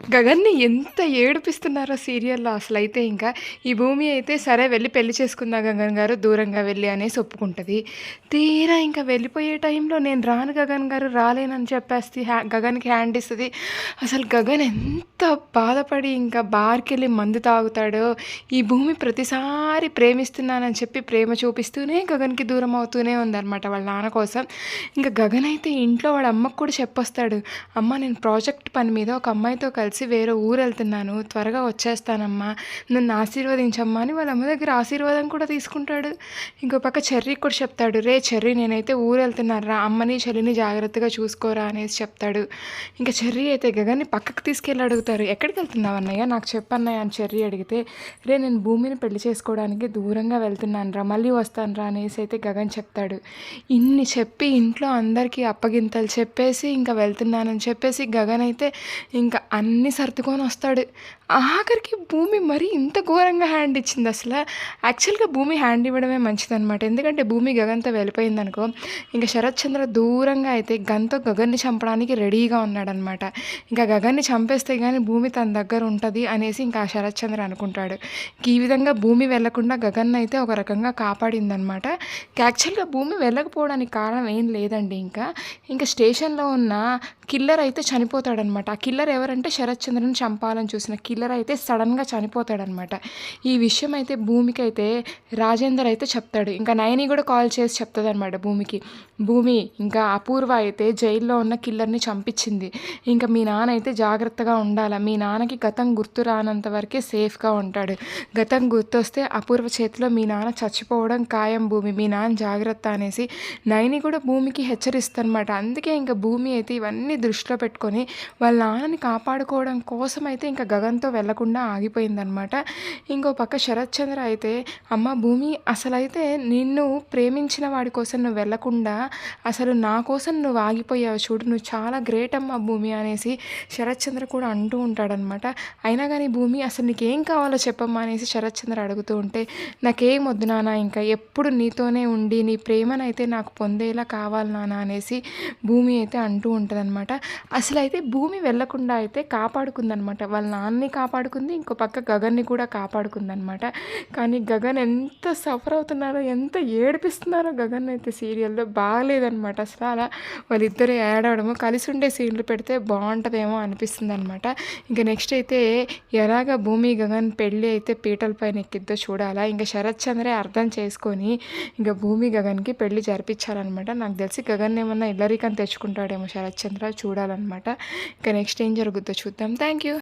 గగన్‌ని ఎంత ఏడిపిస్తున్నారో సీరియల్‌లో అసలైతే ఇంకా. ఈ భూమి అయితే సరే వెళ్ళి పెళ్ళి చేసుకుందాం గగన్ గారు దూరంగా వెళ్ళి అనేసి ఒప్పుకుంటుంది తీరా ఇంకా వెళ్ళిపోయే టైంలో నేను రాను గగన్ గారు రాలేనని చెప్పేసి హ్యా గగన్‌కి హ్యాండ్ ఇస్తుంది అసలు గగన్ ఎంత బాధపడి ఇంకా బార్‌కెళ్ళి మందు తాగుతాడో, ఈ భూమి ప్రతిసారి ప్రేమిస్తున్నానని చెప్పి ప్రేమ చూపిస్తూనే గగన్‌కి దూరం అవుతూనే ఉందన్నమాట వాళ్ళ నాన్న కోసం. ఇంకా గగన్ అయితే ఇంట్లో వాళ్ళ అమ్మకు కూడా చెప్పొస్తాడు. అమ్మ నేను ప్రాజెక్ట్ పని మీద ఒక అమ్మాయితో కలిసి వేరే ఊరు వెళ్తున్నాను త్వరగా వచ్చేస్తానమ్మా. నన్ను ఆశీర్వదించమ్మా అని వాళ్ళ అమ్మ దగ్గర ఆశీర్వాదం కూడా తీసుకుంటాడు. ఇంకో పక్క చెర్రీ కూడా చెప్తాడు. రే చెర్రీ నేనైతే ఊరెళ్తున్నానురా. అమ్మని, చెల్లిని జాగ్రత్తగా చూసుకోరా అనేసి చెప్తాడు. ఇంకా చెర్రీ అయితే గగన్‌ని పక్కకు తీసుకెళ్ళి అడుగుతారు. ఎక్కడికెళ్తున్నావు అన్నయ్య? నాకు చెప్పన్నయ్య అని చెర్రీ అడిగితే, రే నేను భూమిని పెళ్ళి చేసుకోవడానికి దూరంగా వెళ్తున్నానురా. మళ్ళీ వస్తానురా అనేసి అయితే గగన్ చెప్తాడు. ఇన్ని చెప్పి ఇంట్లో అందరికీ అప్పగింతలు చెప్పేసి ఇంకా వెళ్తున్నానని చెప్పేసి గగన్ అయితే ఇంకా అన్నీ సర్దుకొని వస్తాడు. ఆఖరికి భూమి మరీ ఇంత ఘోరంగా హ్యాండ్ ఇచ్చింది అసలు యాక్చువల్‌గా భూమి హ్యాండ్ ఇవ్వడమే మంచిదనమాట. ఎందుకంటే భూమి గగన్‌తో వెళ్ళిపోయిందనుకో, ఇంకా శరత్ చంద్ర దూరంగా అయితే గన్‌తో గగన్‌ని చంపడానికి రెడీగా ఉన్నాడనమాట. ఇంకా గగన్‌ని చంపేస్తే కానీ భూమి తన దగ్గర ఉంటుంది అనేసి ఇంకా శరత్ చంద్ర అనుకుంటాడు. ఈ విధంగా భూమి వెళ్ళకుండా గగన్ అయితే ఒక రకంగా కాపాడిందనమాట. యాక్చువల్‌గా భూమి వెళ్ళకపోవడానికి కారణం ఏం లేదండి ఇంకా. ఇంకా స్టేషన్‌లో ఉన్న కిల్లర్ అయితే చనిపోతాడనమాట. ఆ కిల్లర్ ఎవరంటే శరత్ చంద్రని చంపాలని చూసిన కిల్లర్ అయితే సడన్గా చనిపోతాడనమాట. ఈ విషయం అయితే భూమికి అయితే రాజేందర్ అయితే చెప్తాడు. ఇంకా నయని కూడా కాల్ చేసి చెప్తుంది అనమాట భూమికి. భూమి ఇంకా అపూర్వ అయితే జైల్లో ఉన్న కిల్లర్‌ని చంపించింది. ఇంకా మీ నాన్న అయితే జాగ్రత్తగా ఉండాల. మీ నాన్నకి గతం గుర్తు రానంత వరకే సేఫ్‌గా ఉంటాడు. గతం గుర్తొస్తే అపూర్వ చేతిలో మీ నాన్న చచ్చిపోవడం ఖాయం భూమి. మీ నాన్న జాగ్రత్త అనేసి నయని కూడా భూమికి హెచ్చరిస్తానమాట అందుకే ఇంకా భూమి అయితే ఇవన్నీ దృష్టిలో పెట్టుకొని వాళ్ళ నాన్నని కాపాడుకోవడం కోసం అయితే ఇంకా గగన్‌తో వెళ్ళకుండా ఆగిపోయిందనమాట. ఇంకో పక్క శరత్ చంద్ర అయితే అమ్మ భూమి అసలైతే నిన్ను ప్రేమించిన వాడి కోసం నువ్వు వెళ్ళకుండా అసలు నా కోసం నువ్వు ఆగిపోయావు చూడు. నువ్వు చాలా గ్రేట్ అమ్మ భూమి అనేసి శరత్ చంద్ర కూడా అంటూ ఉంటాడనమాట. అయినా కానీ భూమి అసలు నీకేం కావాలో చెప్పమ్మా అనేసి శరత్ చంద్ర అడుగుతూ ఉంటే, నాకేం వద్దు నాన్న ఇంకా ఎప్పుడు నీతోనే ఉండి నీ ప్రేమనైతే నాకు పొందేలా కావాలి నాన్న అనేసి భూమి అయితే అంటూ ఉంటదనమాట. అసలైతే భూమి వెళ్ళకుండా అయితే కాపాడుకుందనమాట. వాళ్ళ నాన్నని కాపాడుకుంది. ఇంకో పక్క గగన్‌ని కూడా కాపాడుకుందనమాట. కానీ గగన్ ఎంత సఫర్ అవుతున్నారో, ఎంత ఏడిపిస్తున్నారో గగన్ అయితే సీరియల్‌లో బాగలేదనమాట అసలు అలా వాళ్ళిద్దరు ఏడవడము, కలిసి ఉండే సీన్‌లు పెడితే బాగుంటుందేమో అనిపిస్తుంది అనమాట ఇంక నెక్స్ట్ అయితే ఎలాగ భూమి, గగన్ పెళ్ళి అయితే పీటల పైన ఎక్కిద్దో చూడాలా. ఇంక శరత్ చంద్రే అర్థం చేసుకొని ఇంకా భూమి, గగన్‌కి పెళ్ళి జరిపించాలన్నమాట నాకు తెలిసి గగన్ ఏమన్నా ఇల్లరికని తెచ్చుకుంటాడేమో శరత్ చంద్ర చూడాలన్నమాట ఇక నెక్స్ట్ ఏం జరుగుతుందో చూద్దాం. Thank you.